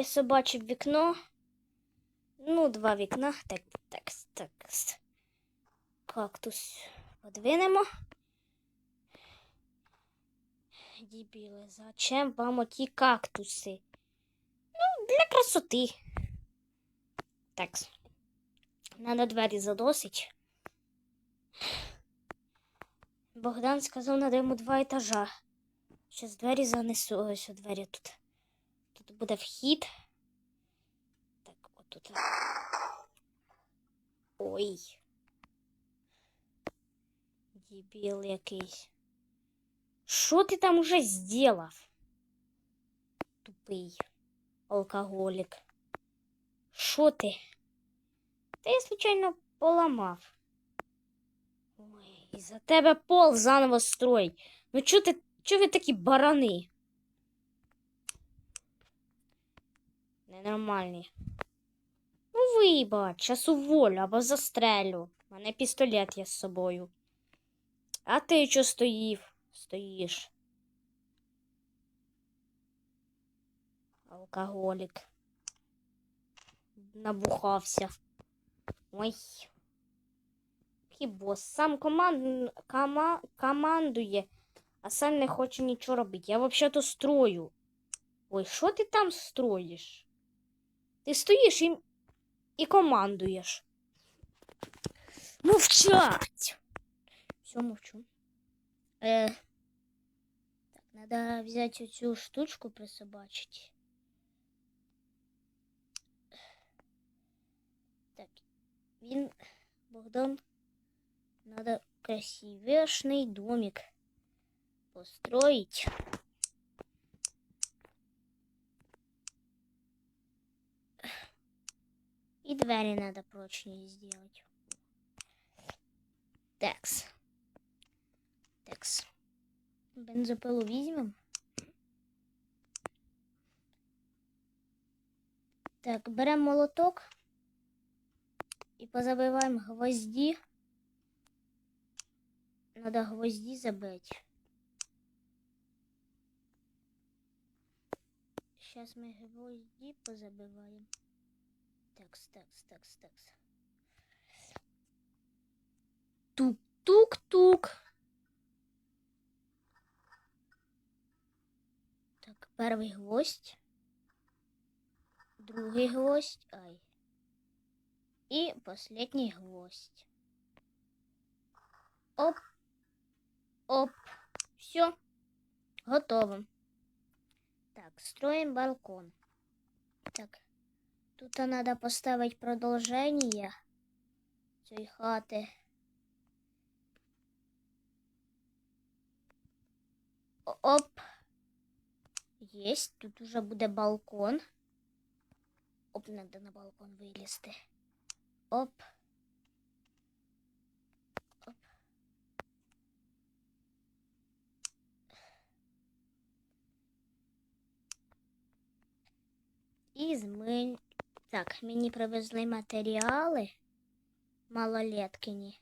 присобачив вікно. Ну, два вікна. Так, так, так. Кактус подвинемо. Дібіли, зачем вам оті кактуси? Ну, для красоти. Так. Надо двері задосить. Богдан сказав, надо йому два етажа. Щас двері занесу. Ось о, двері тут. Тут буде вхід. Так, отут. Ой. Дебіл якийсь. Що ти там уже сделав? Тупий алкоголік. Що ти? Та я случайно поламав. Ой, і за тебе пол заново строїть. Ну чо ти, чо ви такі барани? Ненормальні. Ну, вибач, час уволю або застрелю. У мене пістолет є з собою. А ти чо стоїв? Стоїш. Алкоголік. Набухався. Ой. Бос. Сам команд... кома... командує, а сам не хоче нічого робити. Я взагалі-то строю. Ой, що ти там строїш? Ти стоїш і, і командуєш. Мовчать! Все, мовчу. Е, так, надо взяти цю штучку присобачить. Так, він, Богдан, надо красивешный домик построить. Двери надо прочнее сделать. Такс. Такс. Бензопилу візьмем. Так, беремо молоток і позабиваємо гвозді. Надо гвозді забити. Сейчас ми гвозді позабиваємо. Такс, такс, такс, такс. Тук-тук-тук. Так, перший гвоздь. Другий гвоздь. Ай. И последний гвоздь. Оп. Оп. Все. Готово. Так, строим балкон. Так. Тут надо поставить продолжение цієї хати. Оп. Есть. Тут уже буде балкон. Оп, надо на балкон вилізти. Оп. Оп. І змин... Так, мені привезли матеріали малолеткині.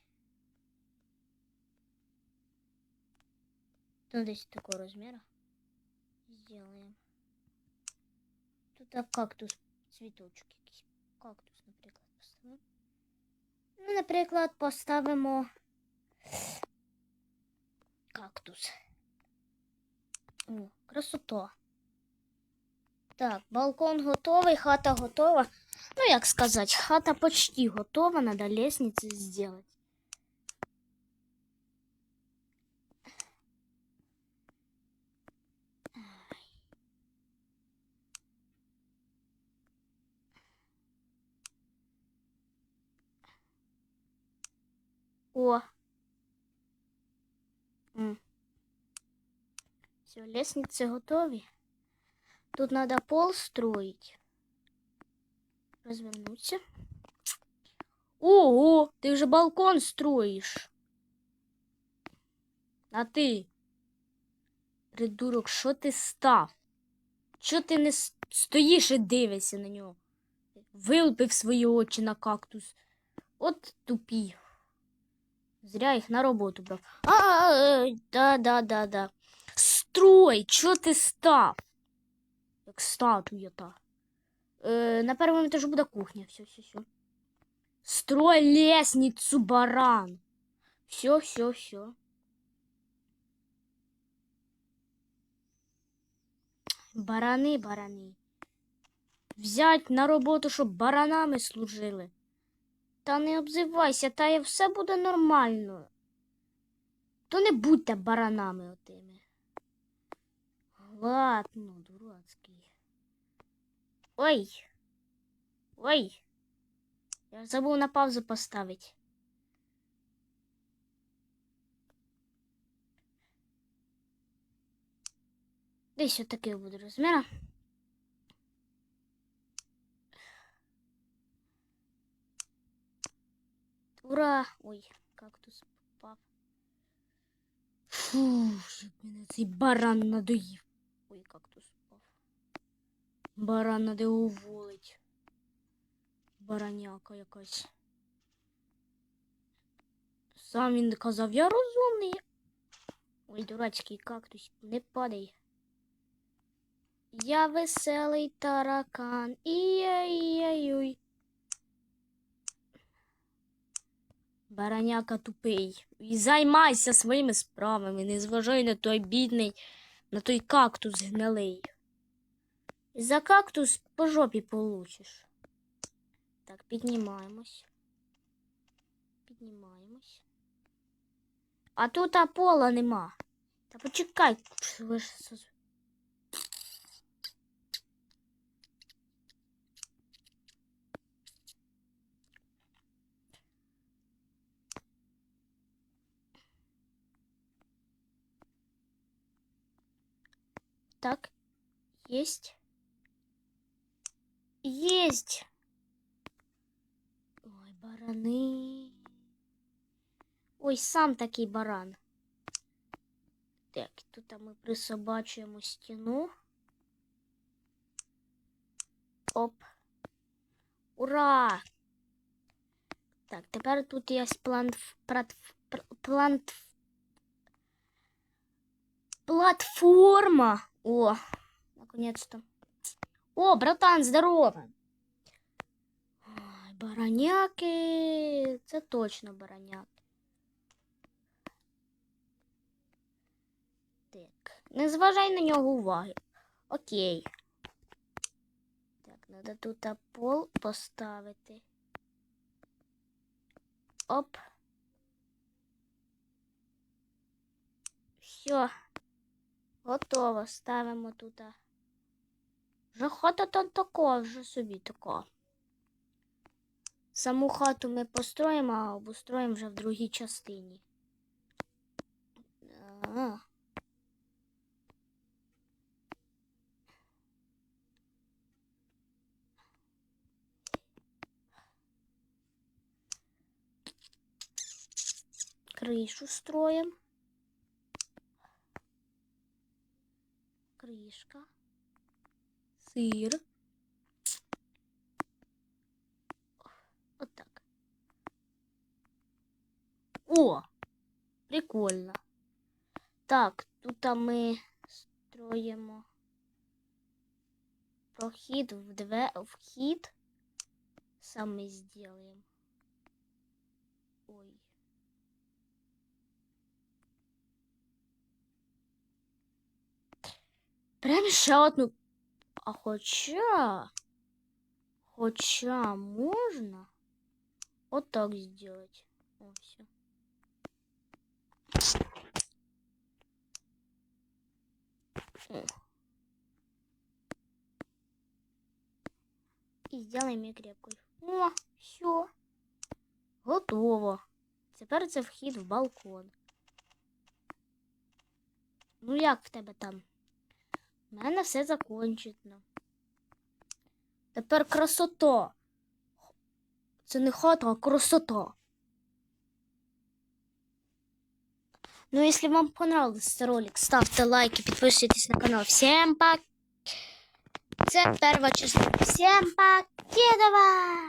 Ну, десь такого розміру. Сделаем. Тут а, кактус, цвіточок якийсь. Кактус, наприклад, поставимо. Ну, наприклад, поставимо кактус. О, красота. Так, балкон готовий, хата готова. Ну, як сказати, хата почти готова, надо лестницы сделать. О. Все, лестницы готові. Тут надо пол строить. Развернуться. Ого, ты же балкон строишь. А ти, придурок, що ти став? Чого ти не стоїш і дивишся на нього? Вилупив свої очі на кактус. От тупі. Зря їх на роботу брав. А, а, а, да, да, да, да. Строй, чого ти став? Як статуя та. Е, на першому етажі буде кухня. Все, все, все. Строй лестницу, баран. Все, все, все. Барани, барани. Взять на роботу, щоб баранами служили. Та не обзивайся, та і все буде нормально. То не будьте баранами отими. Ладно, дурацький. Ой. Ой. Я ж забув на паузу поставити. Десь отакий буде розмір. Ура! Ой, кактус попав. Фу, як мене цей баран надоїв. Ой, кактус попав. Баран надо його уволить. Бараняка якась. Сам він казав, я розумний. Ой, дурацький кактус, не падай. Я веселий таракан. Іяй-яй-юй. Бараняка тупий. І займайся своїми справами, не зважай на той бідний, на той кактус гнилий. І за кактус по жопі получиш. Так, піднімаємось. Піднімаємось. А тут а пола нема. Та почекай. ви ж соз- Так, есть. Есть. Ой, бараны. Ой, сам такий баран. Так, тут ми присобачуємо стіну. Оп. Ура! Так, тепер тут є план... прат- пр- план... Платформа. О, наконец-то. О, братан, здорово. Ой, бараняки. Це точно бараняки. Так, не зважай на нього уваги. Окей. Так, треба тут пол поставити. Оп. Все. Готово. Ставимо тут. Вже хата там тако, вже собі тако. Саму хату ми построїмо, а обустроїмо вже в другій частині. А. Крышу строим. Крышка. Сыр. Вот так. О! Прикольно. Так, тут а ми строїмо прохід в две... вхід. Саме сделаем. Ой. Прям ще одну. А хоча. Хоча можна вот так сделать. О, все. І сделаем її крепкою. О, все. Готово. Тепер це вхід в балкон. Ну як в тебе там? У мене все закончено. Тепер красота. Це не хата, а красота. Ну, если вам понравился ролик, ставьте лайки, подписывайтесь на канал. Всем пока! Це перша частина. Всем покедова!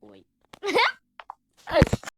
Ой.